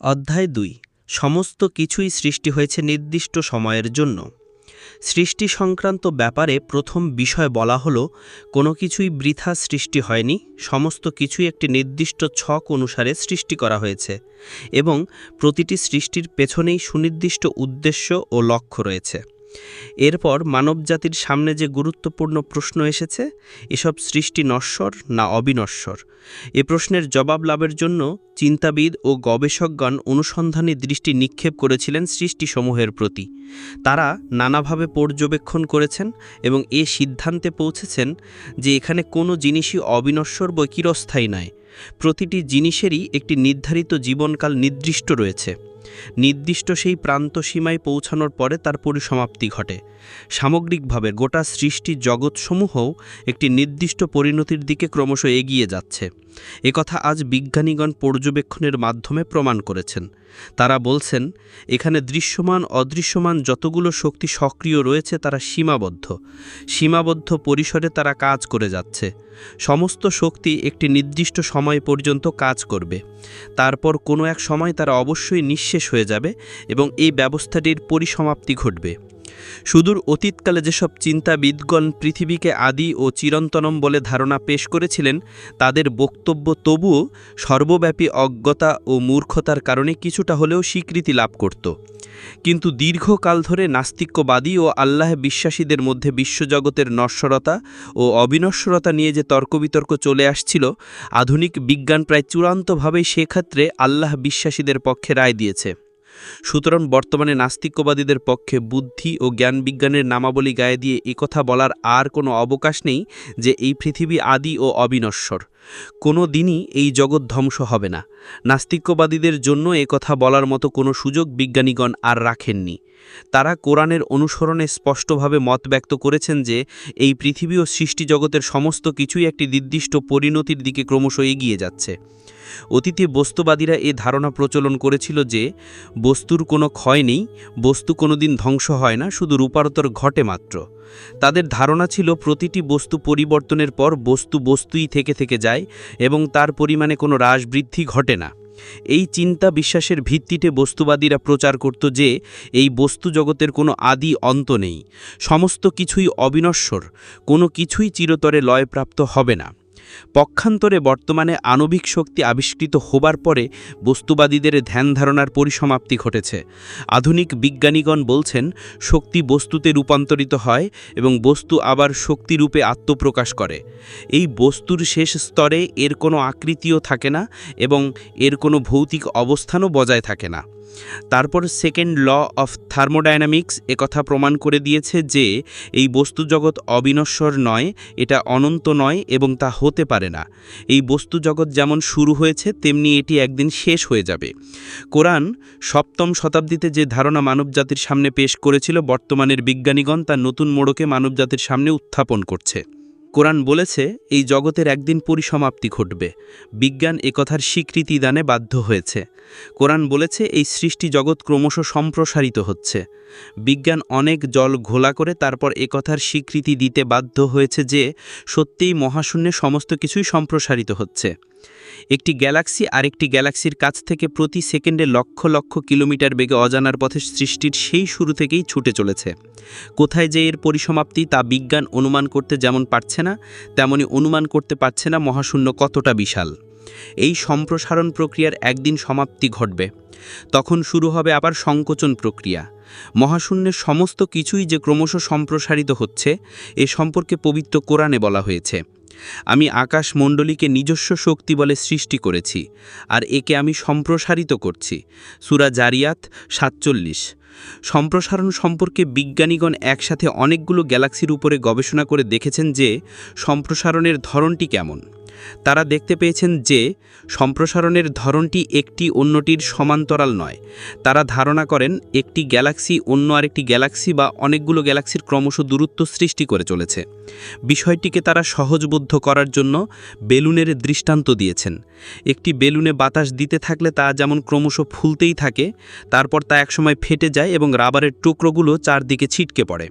অধ্যায় দুই। সমস্ত কিছুই সৃষ্টি হয়েছে নির্দিষ্ট সময়ের জন্য। সৃষ্টি সংক্রান্ত ব্যাপারে প্রথম বিষয় বলা হলো, কোনো কিছুই বৃথা সৃষ্টি হয়নি, সমস্ত কিছুই একটি নির্দিষ্ট ছক অনুসারে সৃষ্টি করা হয়েছে এবং প্রতিটি সৃষ্টির পেছনেই সুনির্দিষ্ট উদ্দেশ্য ও লক্ষ্য রয়েছে। এরপর মানবজাতির সামনে যে গুরুত্বপূর্ণ প্রশ্ন এসেছে, এসব সৃষ্টি নশ্বর না অবিনশ্বর? এ প্রশ্নের জবাব লাভের জন্য চিন্তাবিদ ও গবেষকগণ অনুসন্ধানী দৃষ্টি নিক্ষেপ করেছিলেন সৃষ্টিসমূহের প্রতি। তারা নানাভাবে পর্যবেক্ষণ করেছেন এবং এ সিদ্ধান্তে পৌঁছেছেন যে এখানে কোনো জিনিসই অবিনশ্বর বা চিরস্থায়ী নয়। প্রতিটি জিনিসেরই একটি নির্ধারিত জীবনকাল নির্দিষ্ট রয়েছে। নির্দিষ্ট সেই প্রান্ত সীমায় পৌঁছানোর পরে তার পরিসমাপ্তি ঘটে। সামগ্রিকভাবে গোটা সৃষ্টি জগৎসমূহ একটি নির্দিষ্ট পরিণতির দিকে ক্রমশ এগিয়ে যাচ্ছে। একথা আজ বিজ্ঞানীগণ পর্যবেক্ষণের মাধ্যমে প্রমাণ করেছেন। তারা বলছেন, এখানে দৃশ্যমান, অদৃশ্যমান যতগুলো শক্তি সক্রিয় রয়েছে তারা সীমাবদ্ধ। সীমাবদ্ধ পরিসরে তারা কাজ করে যাচ্ছে। সমস্ত শক্তি একটি নির্দিষ্ট সময় পর্যন্ত কাজ করবে। তারপর কোনো এক সময় তারা অবশ্যই নিঃশেষ হয়ে যাবে এবং এই ব্যবস্থাটির পরিসমাপ্তি ঘটবে। সুদূর অতীতকালে যেসব চিন্তাবিদগণ পৃথিবীকে আদি ও চিরন্তনম বলে ধারণা পেশ করেছিলেন, তাদের বক্তব্য তবুও সর্বব্যাপী অজ্ঞতা ও মূর্খতার কারণে কিছুটা হলেও স্বীকৃতি লাভ করত। কিন্তু দীর্ঘকাল ধরে নাস্তিক্যবাদী ও আল্লাহ বিশ্বাসীদের মধ্যে বিশ্বজগতের নশ্বরতা ও অবিনশ্বরতা নিয়ে যে তর্কবিতর্ক চলে আসছিল, আধুনিক বিজ্ঞান প্রায় চূড়ান্তভাবেই সেক্ষেত্রে আল্লাহ বিশ্বাসীদের পক্ষে রায় দিয়েছে। সুতরাং বর্তমানে নাস্তিক্যবাদীদের পক্ষে বুদ্ধি ও জ্ঞান বিজ্ঞানের নামাবলী গায়ে দিয়ে একথা বলার আর কোনো অবকাশ নেই যে এই পৃথিবী আদি ও অবিনশ্বর। কোনো দিনই এই জগৎ ধ্বংস হবে না। নাস্তিক্যবাদীদের জন্য কথা বলার মতো কোনো সুযোগ বিজ্ঞানীগণ আর রাখেননি। তারা কোরআনের অনুসরণে স্পষ্টভাবে মত ব্যক্ত করেছেন যে এই পৃথিবী ও সৃষ্টি জগতের সমস্ত কিছুই একটি নির্দিষ্ট পরিণতির দিকে ক্রমশ এগিয়ে যাচ্ছে। অতীতে বস্তুবাদীরা এ ধারণা প্রচলন করেছিল যে, বস্তুর কোনো ক্ষয় নেই, বস্তু কোনোদিন ধ্বংস হয় না, শুধু রূপান্তর ঘটে মাত্র। তাদের ধারণা ছিল প্রতিটি বস্তু পরিবর্তনের পর বস্তু বস্তুই থেকে থেকে যায় এবং তার পরিমাণে কোনো হ্রাস বৃদ্ধি ঘটে না। এই চিন্তা বিশ্বাসের ভিত্তিতে বস্তুবাদীরা প্রচার করত যে, এই বস্তু জগতের কোনো আদি অন্ত নেই, সমস্ত কিছুই অবিনশ্বর, কোনো কিছুই চিরতরে লয়প্রাপ্ত হবে না। পক্ষান্তরে বর্তমানে আণবিক শক্তি আবিষ্কৃত হবার পরে বস্তুবাদীদের ধ্যান ধারণার পরিসমাপ্তি ঘটেছে। আধুনিক বিজ্ঞানীগণ বলছেন, শক্তি বস্তুতে রূপান্তরিত হয় এবং বস্তু আবার শক্তিরূপে আত্মপ্রকাশ করে। এই বস্তুর শেষ স্তরে এর কোনো আকৃতিও থাকে না এবং এর কোনো ভৌতিক অবস্থানও বজায় থাকে না। তারপর সেকেন্ড ল অফ থার্মোডায়নামিক্স একথা প্রমাণ করে দিয়েছে যে, এই বস্তু জগৎ অবিনশ্বর নয়, এটা অনন্ত নয় এবং তা হতে পারে না। এই বস্তু জগৎ যেমন শুরু হয়েছে, তেমনি এটি একদিন শেষ হয়ে যাবে। কোরআন সপ্তম শতাব্দীতে যে ধারণা মানবজাতির সামনে পেশ করেছিল, বর্তমানের বিজ্ঞানীগণ তার নতুন মোড়কে মানবজাতির সামনে উত্থাপন করছে। কোরআন বলেছে, এই জগতের একদিন পরিসমাপ্তি ঘটবে। বিজ্ঞান একথার স্বীকৃতি দানে বাধ্য হয়েছে। কোরআন বলেছে, এই সৃষ্টি জগৎ ক্রমশ সম্প্রসারিত হচ্ছে। বিজ্ঞান অনেক জল ঘোলা করে তারপর একথার স্বীকৃতি দিতে বাধ্য হয়েছে যে, সত্যিই মহাশূন্যে সমস্ত কিছুই সম্প্রসারিত হচ্ছে। একটি গ্যালাক্সি আরেকটি গ্যালাক্সির কাছ থেকে প্রতি সেকেন্ডে লক্ষ লক্ষ কিলোমিটার বেগে অজানার পথে সৃষ্টির সেই শুরু থেকেই ছুটে চলেছে। কোথায় যে এর পরিসমাপ্তি তা বিজ্ঞান অনুমান করতে যেমন পারছে না, তেমনি অনুমান করতে পারছে না মহাশূন্য কতটা বিশাল। এই সম্প্রসারণ প্রক্রিয়ার একদিন সমাপ্তি ঘটবে। তখন শুরু হবে আবার সংকোচন প্রক্রিয়া। মহাশূন্যের সমস্ত কিছুই যে ক্রমশ সম্প্রসারিত হচ্ছে, এ সম্পর্কে পবিত্র কোরআনে বলা হয়েছে। আমি আকাশমণ্ডলীকে নিজস্ব শক্তি বলে সৃষ্টি করেছি, আর একে আমি সম্প্রসারিত করছি। সুরা জারিয়াত সাতচল্লিশ। সম্প্রসারণ সম্পর্কে বিজ্ঞানীগণ একসাথে অনেকগুলো গ্যালাক্সির উপরে গবেষণা করে দেখেছেন যে সম্প্রসারণের ধরনটি কেমন। তারা দেখতে পেয়েছেন যে সম্প্রসারণের ধরনটি একটি অন্যটির সমান্তরাল নয়। তারা ধারণা করেন একটি গ্যালাক্সি অন্য আরেকটি গ্যালাক্সি বা অনেকগুলো গ্যালাক্সির ক্রমশ দূরত্ব সৃষ্টি করে চলেছে। বিষয়টিকে তারা সহজবদ্ধ করার জন্য বেলুনের দৃষ্টান্ত দিয়েছেন। একটি বেলুনে বাতাস দিতে থাকলে তা যেমন ক্রমশ ফুলতেই থাকে, তারপর তা একসময় ফেটে যায় এবং রাবারের টুকরোগুলো চারদিকে ছিটকে পড়ে।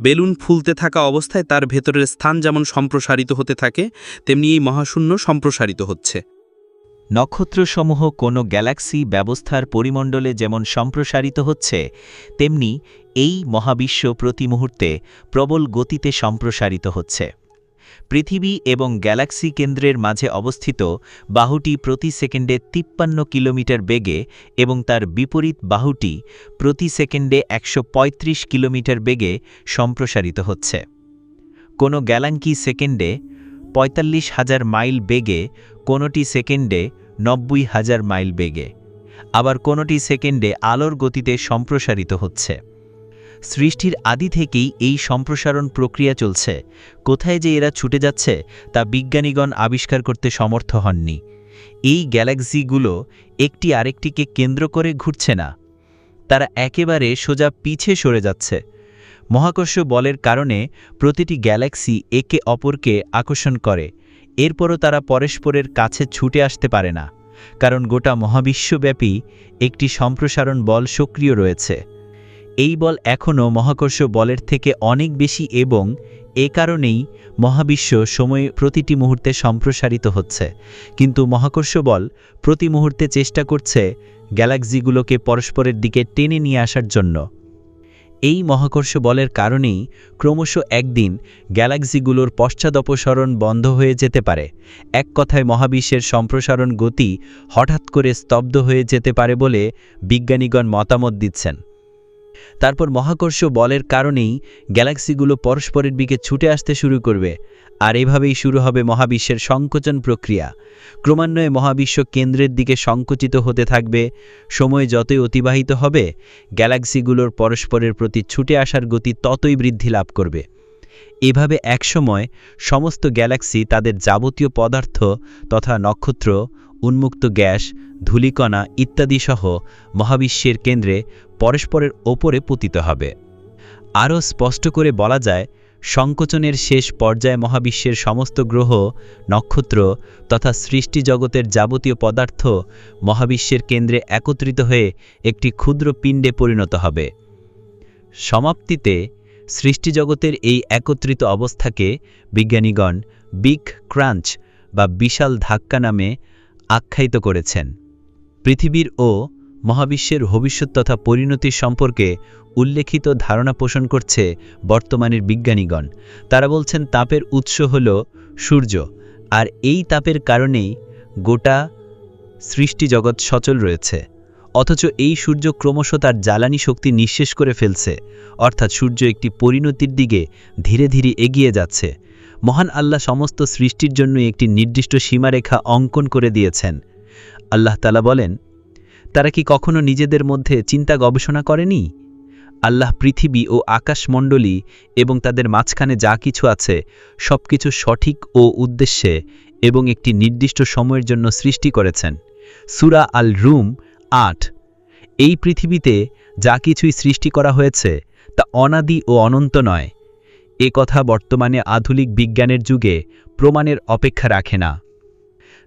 বেলুন ফুলতে থাকা অবস্থায় তার ভেতরের স্থান যেমন সম্প্রসারিত হতে থাকে, তেমনি এই মহাশূন্য সম্প্রসারিত হচ্ছে। নক্ষত্রসমূহ কোনো গ্যালাক্সি ব্যবস্থার পরিমণ্ডলে যেমন সম্প্রসারিত হচ্ছে, তেমনি এই মহাবিশ্ব প্রতি মুহূর্তে প্রবল গতিতে সম্প্রসারিত হচ্ছে। পৃথিবী এবং গ্যালাক্সি কেন্দ্রের মাঝে অবস্থিত বাহুটি প্রতি সেকেন্ডে তিপ্পান্ন কিলোমিটার বেগে এবং তার বিপরীত বাহুটি প্রতি সেকেন্ডে একশ পঁয়ত্রিশ কিলোমিটার বেগে সম্প্রসারিত হচ্ছে। কোনো গ্যালাঙ্কি সেকেন্ডে পঁয়তাল্লিশ হাজার মাইল বেগে, কোনোটি সেকেন্ডে নব্বই হাজার মাইল বেগে। আবার কোনোটি সেকেন্ডে আলোর গতিতে সম্প্রসারিত হচ্ছে। সৃষ্টির আদি থেকেই এই সম্প্রসারণ প্রক্রিয়া চলছে। কোথায় যে এরা ছুটে যাচ্ছে, তা বিজ্ঞানীগণ আবিষ্কার করতে সমর্থ হননি। এই গ্যালাক্সিগুলো একটি আরেকটিকে কেন্দ্র করে ঘুরছে না। তারা একেবারে সোজা পিছে সরে যাচ্ছে। মহাকর্ষ বলের কারণে প্রতিটি গ্যালাক্সি একে অপরকে আকর্ষণ করে। এরপরও তারা পরস্পরের কাছে ছুটে আসতে পারে না। কারণ গোটা মহাবিশ্বব্যাপী একটি সম্প্রসারণ বল সক্রিয় রয়েছে। এই বল এখনও মহাকর্ষ বলের থেকে অনেক বেশি এবং এ কারণেই মহাবিশ্ব সময়ে প্রতিটি মুহূর্তে সম্প্রসারিত হচ্ছে। কিন্তু মহাকর্ষ বল প্রতি মুহূর্তে চেষ্টা করছে গ্যালাক্সিগুলোকে পরস্পরের দিকে টেনে নিয়ে আসার জন্য। এই মহাকর্ষ বলের কারণেই ক্রমশ একদিন গ্যালাক্সিগুলোর পশ্চাদপসরণ বন্ধ হয়ে যেতে পারে। এক কথায় মহাবিশ্বের সম্প্রসারণ গতি হঠাৎ করে স্তব্ধ হয়ে যেতে পারে বলে বিজ্ঞানীগণ মতামত দিচ্ছেন। তারপর মহাকর্ষ বলের কারণেই গ্যালাক্সিগুলো পরস্পরের দিকে ছুটে আসতে শুরু করবে, আর এভাবেই শুরু হবে মহাবিশ্বের সংকোচন প্রক্রিয়া। ক্রমান্বয়ে মহাবিশ্ব কেন্দ্রের দিকে সংকুচিত হতে থাকবে, সময় যতই অতিবাহিত হবে, গ্যালাক্সিগুলোর পরস্পরের প্রতি ছুটে আসার গতি ততই বৃদ্ধি লাভ করবে। এভাবে একসময় সমস্ত গ্যালাক্সি তাদের যাবতীয় পদার্থ তথা নক্ষত্র, উন্মুক্ত গ্যাস, ধূলিকণা ইত্যাদি সহ মহাবিশ্বের কেন্দ্রে পরস্পরের ওপরে পতিত হবে। আরও স্পষ্ট করে বলা যায়, সংকোচনের শেষ পর্যায়ে মহাবিশ্বের সমস্ত গ্রহ, নক্ষত্র তথা সৃষ্টি জগতের যাবতীয় পদার্থ মহাবিশ্বের কেন্দ্রে একত্রিত হয়ে একটি ক্ষুদ্র পিণ্ডে পরিণত হবে। সমাপ্তিতে সৃষ্টিজগতের এই একত্রিত অবস্থাকে বিজ্ঞানীগণ বিগ ক্রাঞ্চ বা বিশাল ধাক্কা নামে আখ্যায়িত করেছেন। পৃথিবীর ও মহাবিশ্বের ভবিষ্যৎ তথা পরিণতির সম্পর্কে উল্লেখিত ধারণা পোষণ করছে বর্তমানের বিজ্ঞানীগণ। তারা বলছেন, তাপের উৎস হল সূর্য, আর এই তাপের কারণেই গোটা সৃষ্টি জগৎ সচল রয়েছে। অথচ এই সূর্য ক্রমশ তার জ্বালানি শক্তি নিঃশেষ করে ফেলছে, অর্থাৎ সূর্য একটি পরিণতির দিকে ধীরে ধীরে এগিয়ে যাচ্ছে। মহান আল্লাহ সমস্ত সৃষ্টির জন্য একটি নির্দিষ্ট সীমারেখা অঙ্কন করে দিয়েছেন। আল্লাহ তালা বলেন তারা কি কখনো নিজেদের মধ্যে চিন্তা গবেষণা করেনি? আল্লাহ পৃথিবী ও আকাশমণ্ডলী এবং তাদের মাঝখানে যা কিছু আছে সব কিছু সঠিক ও উদ্দেশ্যে এবং একটি নির্দিষ্ট সময়ের জন্য সৃষ্টি করেছেন। সুরা আল রুম আট। এই পৃথিবীতে যা কিছুই সৃষ্টি করা হয়েছে, তা অনাদি ও অনন্ত নয়। এ কথা বর্তমানে আধুনিক বিজ্ঞানের যুগে প্রমাণের অপেক্ষা রাখে না।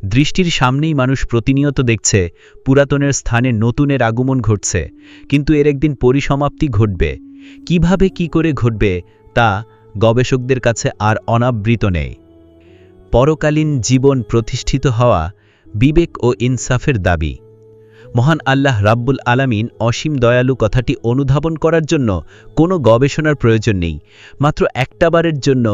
দৃষ্টির সামনেই মানুষ প্রতিনিয়ত দেখছে, পুরাতনের স্থানে নতুনের আগমন ঘটছে, কিন্তু এর একদিন পরিসমাপ্তি ঘটবে। কীভাবে কি করে ঘটবে, তা গবেষকদের কাছে আর অনাবৃত নেই। পরকালীন জীবন প্রতিষ্ঠিত হওয়া বিবেক ও ইনসাফের দাবি। মহান আল্লাহ রাব্বুল আলামিন অসীম দয়ালু কথাটি অনুধাবন করার জন্য কোনো গবেষণার প্রয়োজন নেই। মাত্র একটাবারের জন্য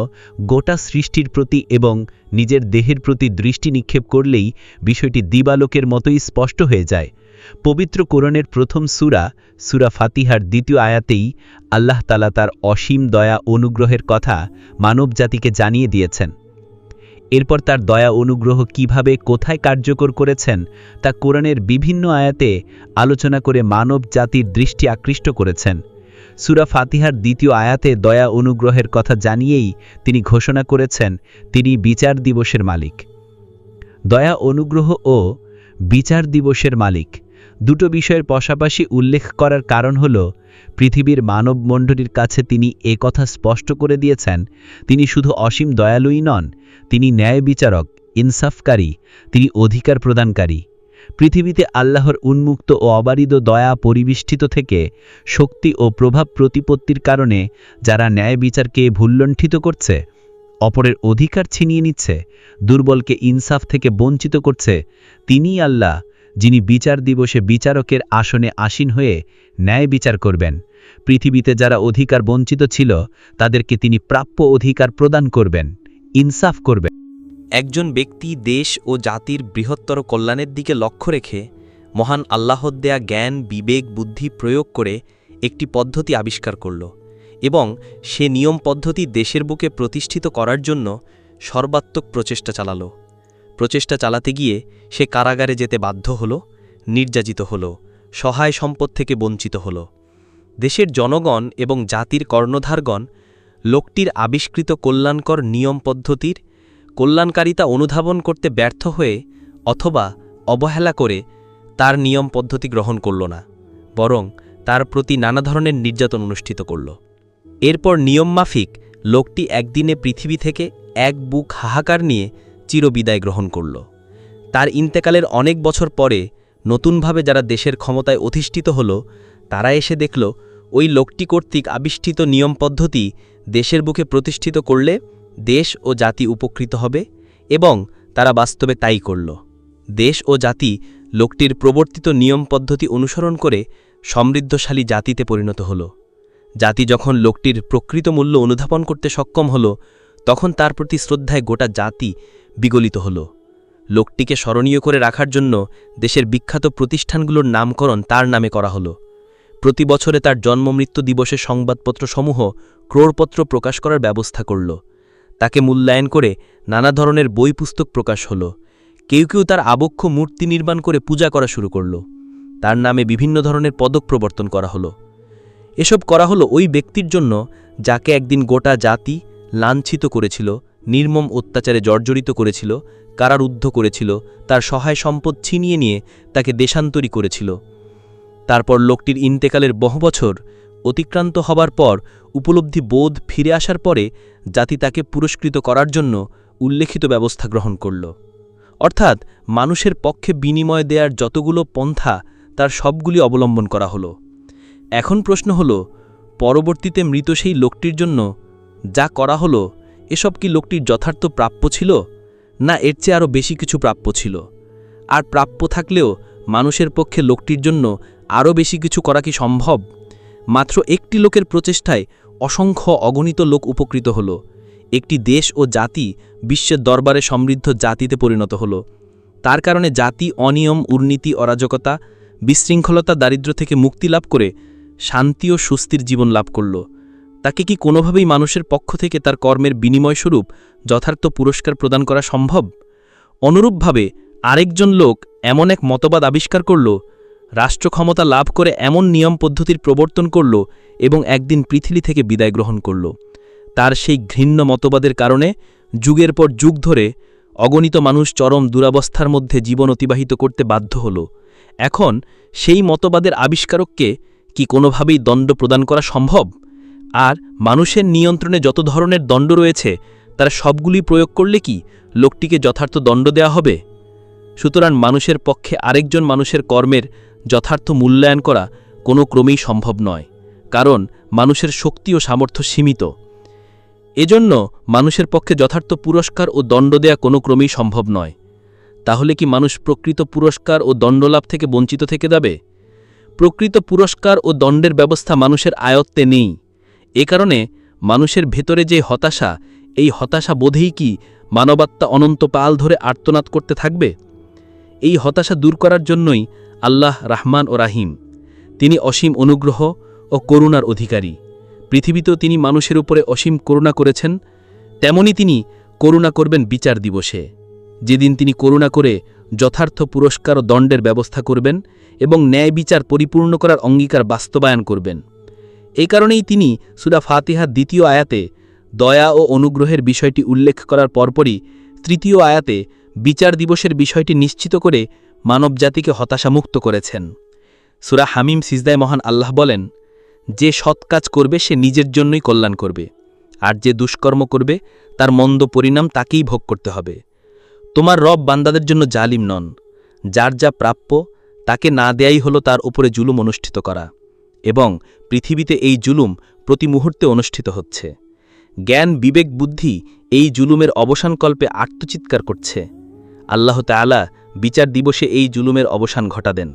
গোটা সৃষ্টির প্রতি এবং নিজের দেহের প্রতি দৃষ্টি নিক্ষেপ করলেই বিষয়টি দিবালোকের মতোই স্পষ্ট হয়ে যায়। পবিত্র কোরণের প্রথম সুরা সুরা ফাতিহার দ্বিতীয় আয়াতেই আল্লাহ তালা তার অসীম দয়া অনুগ্রহের কথা মানবজাতিকে জানিয়ে দিয়েছেন। এরপর তার দয়া অনুগ্রহ কীভাবে কোথায় কার্যকর করেছেন তা কোরআনের বিভিন্ন আয়াতে আলোচনা করে মানব জাতির দৃষ্টি আকৃষ্ট করেছেন। সুরা ফাতিহার দ্বিতীয় আয়াতে দয়া অনুগ্রহের কথা জানিয়েই তিনি ঘোষণা করেছেন, তিনি বিচার দিবসের মালিক। দয়া অনুগ্রহ ও বিচার দিবসের মালিক। দুটো বিষয়ের পাশাপাশি উল্লেখ করার কারণ হল পৃথিবীর মানবমণ্ডলীর কাছে তিনি এ কথা স্পষ্ট করে দিয়েছেন, তিনি শুধু অসীম দয়ালুই নন, তিনি ন্যায় বিচারক, ইনসাফকারী, তিনি অধিকার প্রদানকারী। পৃথিবীতে আল্লাহর উন্মুক্ত ও অবারিত দয়া পরিবেষ্টিত থেকে শক্তি ও প্রভাব প্রতিপত্তির কারণে যারা ন্যায় বিচারকে ভুল্লণ্ঠিত করছে, অপরের অধিকার ছিনিয়ে নিচ্ছে, দুর্বলকে ইনসাফ থেকে বঞ্চিত করছে, তিনিই আল্লাহ যিনি বিচার দিবসে বিচারকের আসনে আসীন হয়ে ন্যায় বিচার করবেন। পৃথিবীতে যারা অধিকার বঞ্চিত ছিল, তাদেরকে তিনি প্রাপ্য অধিকার প্রদান করবেন, ইনসাফ করবেন। একজন ব্যক্তি দেশ ও জাতির বৃহত্তর কল্যাণের দিকে লক্ষ্য রেখে মহান আল্লাহর দেয়া জ্ঞান, বিবেক, বুদ্ধি প্রয়োগ করে একটি পদ্ধতি আবিষ্কার করল এবং সে নিয়ম পদ্ধতি দেশের বুকে প্রতিষ্ঠিত করার জন্য সর্বাত্মক প্রচেষ্টা চালাল। প্রচেষ্টা চালাতে গিয়ে সে কারাগারে যেতে বাধ্য হল, নির্যাতিত হল, সহায় সম্পদ থেকে বঞ্চিত হল। দেশের জনগণ এবং জাতির কর্ণধারগণ লোকটির আবিষ্কৃত কল্যাণকর নিয়ম পদ্ধতির কল্যাণকারিতা অনুধাবন করতে ব্যর্থ হয়ে অথবা অবহেলা করে তার নিয়ম পদ্ধতি গ্রহণ করল না, বরং তার প্রতি নানা ধরনের নির্যাতন অনুষ্ঠিত করল। এরপর নিয়মমাফিক লোকটি একদিনে পৃথিবী থেকে এক বুক হাহাকার নিয়ে চিরবিদায় গ্রহণ করল। তার ইন্তেকালের অনেক বছর পরে নতুনভাবে যারা দেশের ক্ষমতায় অধিষ্ঠিত হল, তারা এসে দেখল, ওই লোকটি কর্তৃক আবিষ্ঠিত নিয়ম পদ্ধতি দেশের বুকে প্রতিষ্ঠিত করলে দেশ ও জাতি উপকৃত হবে এবং তারা বাস্তবে তাই করল। দেশ ও জাতি লোকটির প্রবর্তিত নিয়ম পদ্ধতি অনুসরণ করে সমৃদ্ধশালী জাতিতে পরিণত হল। জাতি যখন লোকটির প্রকৃত মূল্য অনুধাবন করতে সক্ষম হল, তখন তার প্রতি শ্রদ্ধায় গোটা জাতি বিগলিত হল। লোকটিকে স্মরণীয় করে রাখার জন্য দেশের বিখ্যাত প্রতিষ্ঠানগুলোর নামকরণ তার নামে করা হল। প্রতি বছরে তার জন্মমৃত্যু দিবসে সংবাদপত্রসমূহ ক্রোড়পত্র প্রকাশ করার ব্যবস্থা করল। তাকে মূল্যায়ন করে নানা ধরনের বই পুস্তক প্রকাশ হল। কেউ কেউ তার আবক্ষ মূর্তি নির্মাণ করে পূজা করা শুরু করল। তার নামে বিভিন্ন ধরনের পদক প্রবর্তন করা হলো। এসব করা হলো ওই ব্যক্তির জন্য যাকে একদিন গোটা জাতি লাঞ্ছিত করেছিল। নির্মম অত্যাচারে জর্জরিত করেছিল, কারারুদ্ধ করেছিল, তার সহায় সম্পদ ছিনিয়ে নিয়ে তাকে দেশান্তরী করেছিল। তারপর লোকটির ইন্তেকালের বহু বছর অতিক্রান্ত হবার পর উপলব্ধি বোধ ফিরে আসার পরে জাতি তাকে পুরস্কৃত করার জন্য উল্লেখিত ব্যবস্থা গ্রহণ করল। অর্থাৎ মানুষের পক্ষে বিনিময় দেয়ার যতগুলো পন্থা, তার সবগুলি অবলম্বন করা হলো। এখন প্রশ্ন হল, পরবর্তীতে মৃত সেই লোকটির জন্য যা করা হলো এসব কি লোকটির যথার্থ প্রাপ্য ছিল? না, এর চেয়ে আরও বেশি কিছু প্রাপ্য ছিল। আর প্রাপ্য থাকলেও মানুষের পক্ষে লোকটির জন্য আরও বেশি কিছু করা কি সম্ভব? মাত্র একটি লোকের প্রচেষ্টায় অসংখ্য অগণিত লোক উপকৃত হল। একটি দেশ ও জাতি বিশ্বের দরবারে সমৃদ্ধ জাতিতে পরিণত হল। তার কারণে জাতি, অনিয়ম, উর্নীতি, অরাজকতা, বিশৃঙ্খলতা, দারিদ্র্য থেকে মুক্তি লাভ করে শান্তি ও সুস্থির জীবন লাভ করল। তাকে কি কোনোভাবেই মানুষের পক্ষ থেকে তার কর্মের বিনিময়স্বরূপ যথার্থ পুরস্কার প্রদান করা সম্ভব? অনুরূপভাবে, আরেকজন লোক এমন এক মতবাদ আবিষ্কার করল রাষ্ট্র ক্ষমতা লাভ করে এমন নিয়ম পদ্ধতির প্রবর্তন করল এবং একদিন পৃথিবী থেকে বিদায় গ্রহণ করল। তার সেই ঘৃণ্য মতবাদের কারণে যুগের পর যুগ ধরে অগণিত মানুষ চরম দুরাবস্থার মধ্যে জীবন অতিবাহিত করতে বাধ্য হল। এখন সেই মতবাদের আবিষ্কারককে কি কোনোভাবেই দণ্ড প্রদান করা সম্ভব? আর মানুষের নিয়ন্ত্রণে যত ধরনের দণ্ড রয়েছে, তারা সবগুলি প্রয়োগ করলে কি লোকটিকে যথার্থ দণ্ড দেয়া হবে? সুতরাং মানুষের পক্ষে আরেকজন মানুষের কর্মের যথার্থ মূল্যায়ন করা কোনো ক্রমেই সম্ভব নয়, কারণ মানুষের শক্তি ও সামর্থ্য সীমিত। এজন্য মানুষের পক্ষে যথার্থ পুরস্কার ও দণ্ড দেয়া কোনো ক্রমেই সম্ভব নয়। তাহলে কি মানুষ প্রকৃত পুরস্কার ও দণ্ডলাভ থেকে বঞ্চিত থেকে যাবে? প্রকৃত পুরস্কার ও দণ্ডের ব্যবস্থা মানুষের আয়ত্তে নেই। এ কারণে মানুষের ভেতরে যে হতাশা, এই হতাশা বোধেই কি মানবাত্মা অনন্ত পাল ধরে আর্তনাদ করতে থাকবে? এই হতাশা দূর করার জন্যই আল্লাহ রাহমান ও রাহিম। তিনি অসীম অনুগ্রহ ও করুণার অধিকারী। পৃথিবীতেও তিনি মানুষের উপরে অসীম করুণা করেছেন, তেমনি তিনি করুণা করবেন বিচার দিবসে। যেদিন তিনি করুণা করে যথার্থ পুরস্কার ও দণ্ডের ব্যবস্থা করবেন এবং ন্যায় বিচার পরিপূর্ণ করার অঙ্গীকার বাস্তবায়ন করবেন। এই কারণেই তিনি সুরা ফাতিহার দ্বিতীয় আয়াতে দয়া ও অনুগ্রহের বিষয়টি উল্লেখ করার পরপরই তৃতীয় আয়াতে বিচার দিবসের বিষয়টি নিশ্চিত করে মানবজাতিকে হতাশামুক্ত করেছেন। সুরা হামিম সিজদায় মহান আল্লাহ বলেন, যে সৎ কাজ করবে, সে নিজের জন্যই কল্যাণ করবে। আর যে দুষ্কর্ম করবে, তার মন্দ পরিণাম তাকেই ভোগ করতে হবে। তোমার রব বান্দাদের জন্য জালিম নন। যার যা প্রাপ্য, তাকে না দেয়াই হলো তার উপরে জুলুম অনুষ্ঠিত করা। এবং পৃথিবীতে এই জুলুম প্রতি মুহূর্তে অনুষ্ঠিত হচ্ছে। জ্ঞান, বিবেক, বুদ্ধি এই জুলুমের অবসানকল্পে আত্মচিৎকার করছে। আল্লাহ তাআলা বিচার দিবসে এই জুলুমের অবসান ঘটাদেন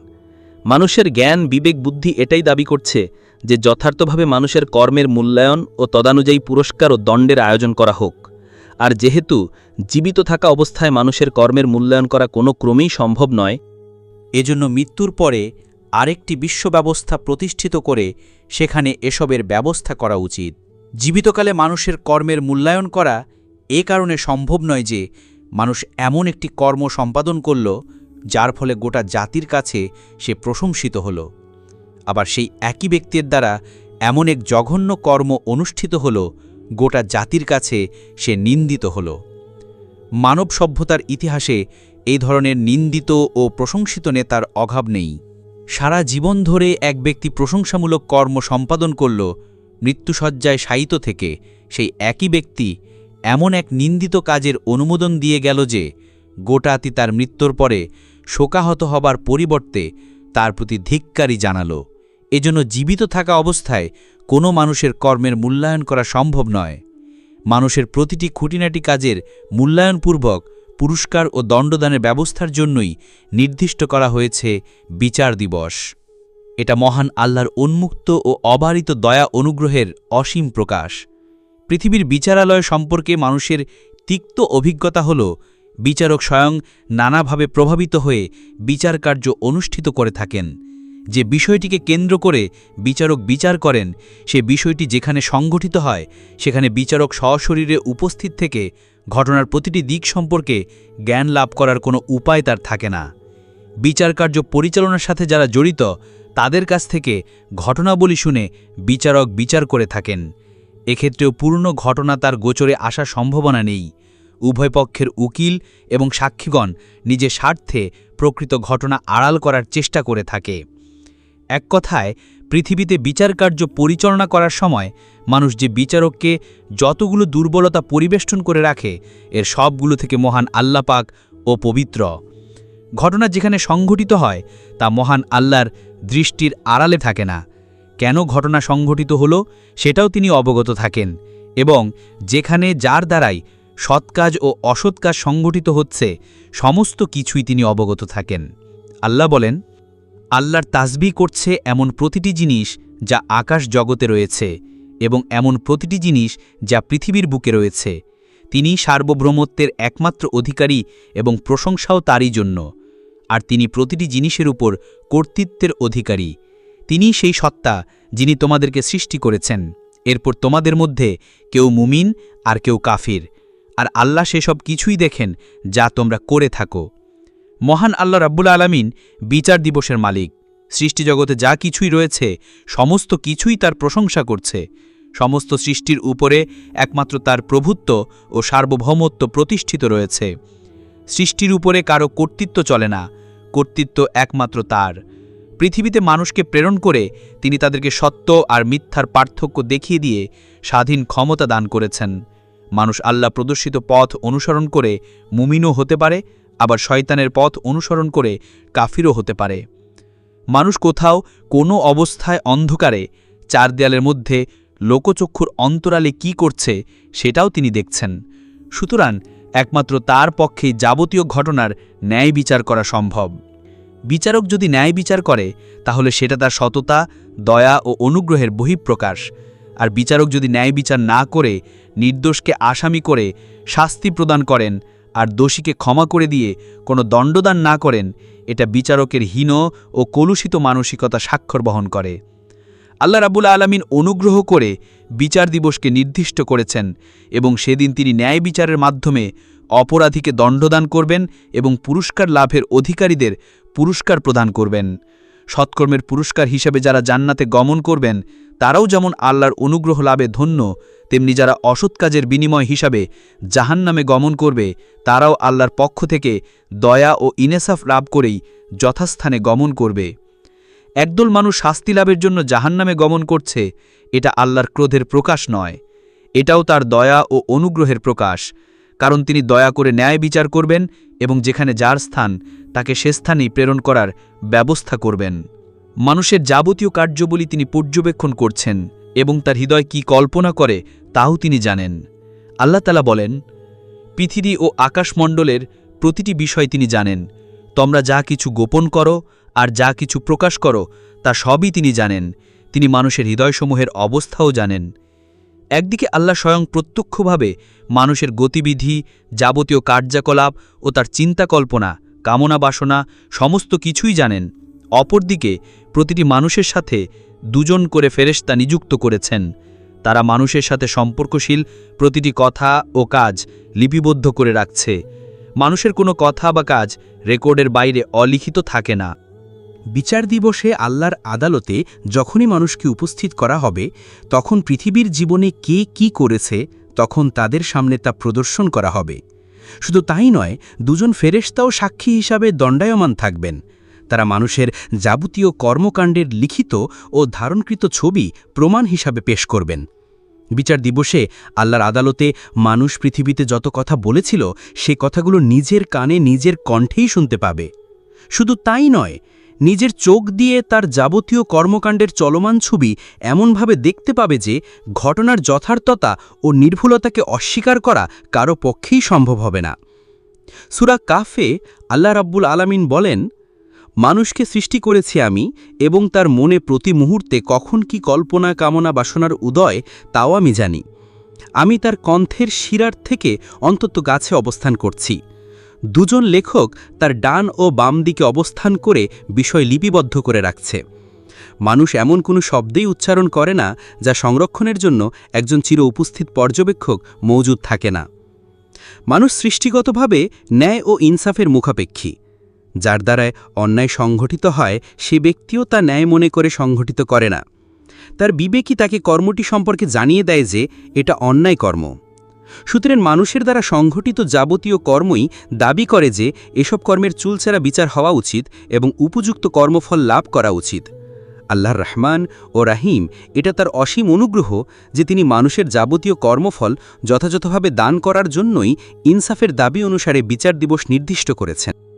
মানুষের জ্ঞান, বিবেক, বুদ্ধি এটাই দাবি করছে যে যথার্থভাবে মানুষের কর্মের মূল্যায়ন ও তদানুযায়ী পুরস্কার ও দণ্ডের আয়োজন করা হোক। আর যেহেতু জীবিত থাকা অবস্থায় মানুষের কর্মের মূল্যায়ন করা কোনো ক্রমেই সম্ভব নয়, এজন্য মৃত্যুর পরে আরেকটি বিশ্ব ব্যবস্থা প্রতিষ্ঠিত করে সেখানে এসবের ব্যবস্থা করা উচিত। জীবিতকালে মানুষের কর্মের মূল্যায়ন করা এ কারণে সম্ভব নয় যে মানুষ এমন একটি কর্ম সম্পাদন করল, যার ফলে গোটা জাতির কাছে সে প্রশংসিত হল। আবার সেই একই ব্যক্তির দ্বারা এমন এক জঘন্য কর্ম অনুষ্ঠিত হল, গোটা জাতির কাছে সে নিন্দিত হল। মানব সভ্যতার ইতিহাসে এই ধরনের নিন্দিত ও প্রশংসিত নেতার অভাব নেই। সারা জীবন ধরে এক ব্যক্তি প্রশংসামূলক কর্ম সম্পাদন করল, মৃত্যুসজ্জায় শায়িত থেকে সেই একই ব্যক্তি এমন এক নিন্দিত কাজের অনুমোদন দিয়ে গেল যে, গোটাতি তার মৃত্যুর পরে শোকাহত হবার পরিবর্তে তার প্রতি ধিক্কারই জানাল। এজন্য জীবিত থাকা অবস্থায় কোনো মানুষের কর্মের মূল্যায়ন করা সম্ভব নয়। মানুষের প্রতিটি খুঁটিনাটি কাজের মূল্যায়নপূর্বক পুরস্কার ও দণ্ডদানের ব্যবস্থার জন্যই নির্দিষ্ট করা হয়েছে বিচার দিবস। এটা মহান আল্লাহর উন্মুক্ত ও অবারিত দয়া অনুগ্রহের অসীম প্রকাশ। পৃথিবীর বিচারালয় সম্পর্কে মানুষের তিক্ত অভিজ্ঞতা হল, বিচারক স্বয়ং নানাভাবে প্রভাবিত হয়ে বিচার কার্য অনুষ্ঠিত করে থাকেন। যে বিষয়টিকে কেন্দ্র করে বিচারক বিচার করেন, সে বিষয়টি যেখানে সংগঠিত হয়, সেখানে বিচারক সশরীরে উপস্থিত থেকে ঘটনার প্রতিটি দিক সম্পর্কে জ্ঞান লাভ করার কোনো উপায় তার থাকে না। বিচার কার্য পরিচালনার সাথে যারা জড়িত, তাদের কাছ থেকে ঘটনাবলী শুনে বিচারক বিচার করে থাকেন। এক্ষেত্রেও পূর্ণ ঘটনা তার গোচরে আসার সম্ভাবনা নেই। উভয় পক্ষের উকিল এবং সাক্ষীগণ নিজের স্বার্থে প্রকৃত ঘটনা আড়াল করার চেষ্টা করে থাকে। এক কথায় পৃথিবীতে বিচারকার্য পরিচালনা করার সময় মানুষ যে বিচারককে যতগুলো দুর্বলতা পরিবেষ্টন করে রাখে, এর সবগুলো থেকে মহান আল্লাপাক ও পবিত্র। ঘটনা যেখানে সংঘটিত হয়, তা মহান আল্লাহর দৃষ্টির আড়ালে থাকে না। কেন ঘটনা সংঘটিত হলো, সেটাও তিনি অবগত থাকেন এবং যেখানে যার দ্বারাই সৎ কাজ ও অসৎ কাজ সংঘটিত হচ্ছে, সমস্ত কিছুই তিনি অবগত থাকেন। আল্লাহ বলেন আল্লাহর তাসবি করছে এমন প্রতিটি জিনিস যা আকাশ জগতে রয়েছে এবং এমন প্রতিটি জিনিস যা পৃথিবীর বুকে রয়েছে। তিনি সার্বভৌমত্বের একমাত্র অধিকারী এবং প্রশংসাও তারই জন্য। আর তিনি প্রতিটি জিনিসের উপর কর্তৃত্বের অধিকারী। তিনি সেই সত্তা যিনি তোমাদেরকে সৃষ্টি করেছেন। এরপর তোমাদের মধ্যে কেউ মুমিন আর কেউ কাফির। আর আল্লাহ সেসব কিছুই দেখেন যা তোমরা করে থাকো। মহান আল্লাহ রাব্বুল আলামিন বিচার দিবসের মালিক। সৃষ্টিজগতে যা কিছুই রয়েছে, সমস্ত কিছুই তার প্রশংসা করছে। সমস্ত সৃষ্টির উপরে একমাত্র তার প্রভুত্ব ও সার্বভৌমত্ব প্রতিষ্ঠিত রয়েছে। সৃষ্টির উপরে কারও কর্তৃত্ব চলে না, কর্তৃত্ব একমাত্র তার। পৃথিবীতে মানুষকে প্রেরণ করে তিনি তাদেরকে সত্য আর মিথ্যার পার্থক্য দেখিয়ে দিয়ে স্বাধীন ক্ষমতা দান করেছেন। মানুষ আল্লাহ প্রদর্শিত পথ অনুসরণ করে মুমিনও হতে পারে আবার শয়তানের পথ অনুসরণ করে কাফিরও হতে পারে। মানুষ কোথাও কোনো অবস্থায় অন্ধকারে, চার দেয়ালের মধ্যে লোকচক্ষুর অন্তরালে কি করছে সেটাও তিনি দেখছেন। সুতরাং একমাত্র তার পক্ষেই যাবতীয় ঘটনার ন্যায় বিচার করা সম্ভব। বিচারক যদি ন্যায় বিচার করে, তাহলে সেটা তার সততা, দয়া ও অনুগ্রহের বহিঃপ্রকাশ। আর বিচারক যদি ন্যায় বিচার না করে, নির্দোষকে আসামি করে শাস্তি প্রদান করেন আর দোষীকে ক্ষমা করে দিয়ে কোনো দণ্ডদান না করেন, এটা বিচারকের হীন ও কলুষিত মানসিকতা স্বাক্ষর বহন করে। আল্লাহ রাবুল আলমিন অনুগ্রহ করে বিচার দিবসকে নির্দিষ্ট করেছেন এবং সেদিন তিনি ন্যায় বিচারের মাধ্যমে অপরাধীকে দণ্ডদান করবেন এবং পুরস্কার লাভের অধিকারীদের পুরস্কার প্রদান করবেন। সৎকর্মের পুরস্কার হিসেবে যারা জান্নাতে গমন করবেন, তারাও যেমন আল্লাহর অনুগ্রহ লাভে ধন্য তেমনি যারা অসৎ কাজের বিনিময় হিসাবে জাহান্নামে গমন করবে, তারাও আল্লাহর পক্ষ থেকে দয়া ও ইনেসাফ লাভ করেই যথাস্থানে গমন করবে। একদল মানুষ শাস্তি লাভের জন্য জাহান্নামে গমন করছে, এটা আল্লাহর ক্রোধের প্রকাশ নয়। এটাও তার দয়া ও অনুগ্রহের প্রকাশ, কারণ তিনি দয়া করে ন্যায় বিচার করবেন এবং যেখানে যার স্থান, তাকে সে স্থানেই প্রেরণ করার ব্যবস্থা করবেন। মানুষের যাবতীয় কার্যবলী তিনি পর্যবেক্ষণ করছেন। এবং তার হৃদয় কি কল্পনা করে তাও তিনি জানেন। আল্লাহ তালা বলেন, পৃথিবী ও আকাশমণ্ডলের প্রতিটি বিষয় তিনি জানেন। তোমরা যা কিছু গোপন করো আর যা কিছু প্রকাশ করো, তা সবই তিনি জানেন। তিনি মানুষের হৃদয়সমূহের অবস্থাও জানেন। একদিকে আল্লাহ স্বয়ং প্রত্যক্ষভাবে মানুষের গতিবিধি, যাবতীয় কার্যকলাপ ও তার চিন্তা কল্পনা কামনা বাসনা সমস্ত কিছুই জানেন। অপরদিকে প্রতিটি মানুষের সাথে দুজন করে ফেরেশতা নিযুক্ত করেছেন। তারা মানুষের সাথে সম্পর্কশীল, প্রতিটি কথা ও কাজ লিপিবদ্ধ করে রাখছে। মানুষের কোনো কথা বা কাজ রেকর্ডের বাইরে অলিখিত থাকে না। বিচার দিবসে আল্লাহর আদালতে যখনই মানুষকে উপস্থিত করা হবে, তখন পৃথিবীর জীবনে কে কি করেছে, তখন তাদের সামনে তা প্রদর্শন করা হবে। শুধু তাই নয়, দুজন ফেরেশতাও সাক্ষী হিসাবে দণ্ডায়মান থাকবেন। তারা মানুষের যাবতীয় কর্মকাণ্ডের লিখিত ও ধারণকৃত ছবি প্রমাণ হিসাবে পেশ করবেন। বিচার দিবসে আল্লাহর আদালতে মানুষ পৃথিবীতে যত কথা বলেছিল, সে কথাগুলো নিজের কানে, নিজের কণ্ঠেই শুনতে পাবে। শুধু তাই নয়, নিজের চোখ দিয়ে তার যাবতীয় কর্মকাণ্ডের চলমান ছবি এমনভাবে দেখতে পাবে যে ঘটনার যথার্থতা ও নির্ভুলতাকে অস্বীকার করা কারও পক্ষেই সম্ভব হবে না। সুরা কাফে আল্লাহ রাব্বুল আলামিন বলেন মানুষকে সৃষ্টি করেছি আমি এবং তার মনে প্রতি মুহূর্তে কখন কি কল্পনা, কামনা, বাসনার উদয়, তাও আমি জানি। আমি তার কণ্ঠের শিরার থেকে অন্তত গাছে অবস্থান করছি। দুজন লেখক তার ডান ও বাম দিকে অবস্থান করে বিষয় লিপিবদ্ধ করে রাখছে। মানুষ এমন কোনো শব্দেই উচ্চারণ করে না যা সংরক্ষণের জন্য একজন চির উপস্থিত পর্যবেক্ষক মৌজুদ থাকে না। মানুষ সৃষ্টিগতভাবে ন্যায় ও ইনসাফের মুখাপেক্ষী। যার দ্বারায় অন্যায় সংঘটিত হয়, সে ব্যক্তিও তা ন্যায় মনে করে সংঘটিত করে না। তার বিবেকই তাকে কর্মটি সম্পর্কে জানিয়ে দেয় যে, এটা অন্যায় কর্ম। সুতরাং মানুষের দ্বারা সংঘটিত যাবতীয় কর্মই দাবি করে যে, এসব কর্মের চুলচেরা বিচার হওয়া উচিত এবং উপযুক্ত কর্মফল লাভ করা উচিত। আল্লাহর রহমান ও রাহিম, এটা তার অসীম অনুগ্রহ যে তিনি মানুষের যাবতীয় কর্মফল যথাযথভাবে দান করার জন্যই ইনসাফের দাবি অনুসারে বিচার দিবস নির্দিষ্ট করেছেন।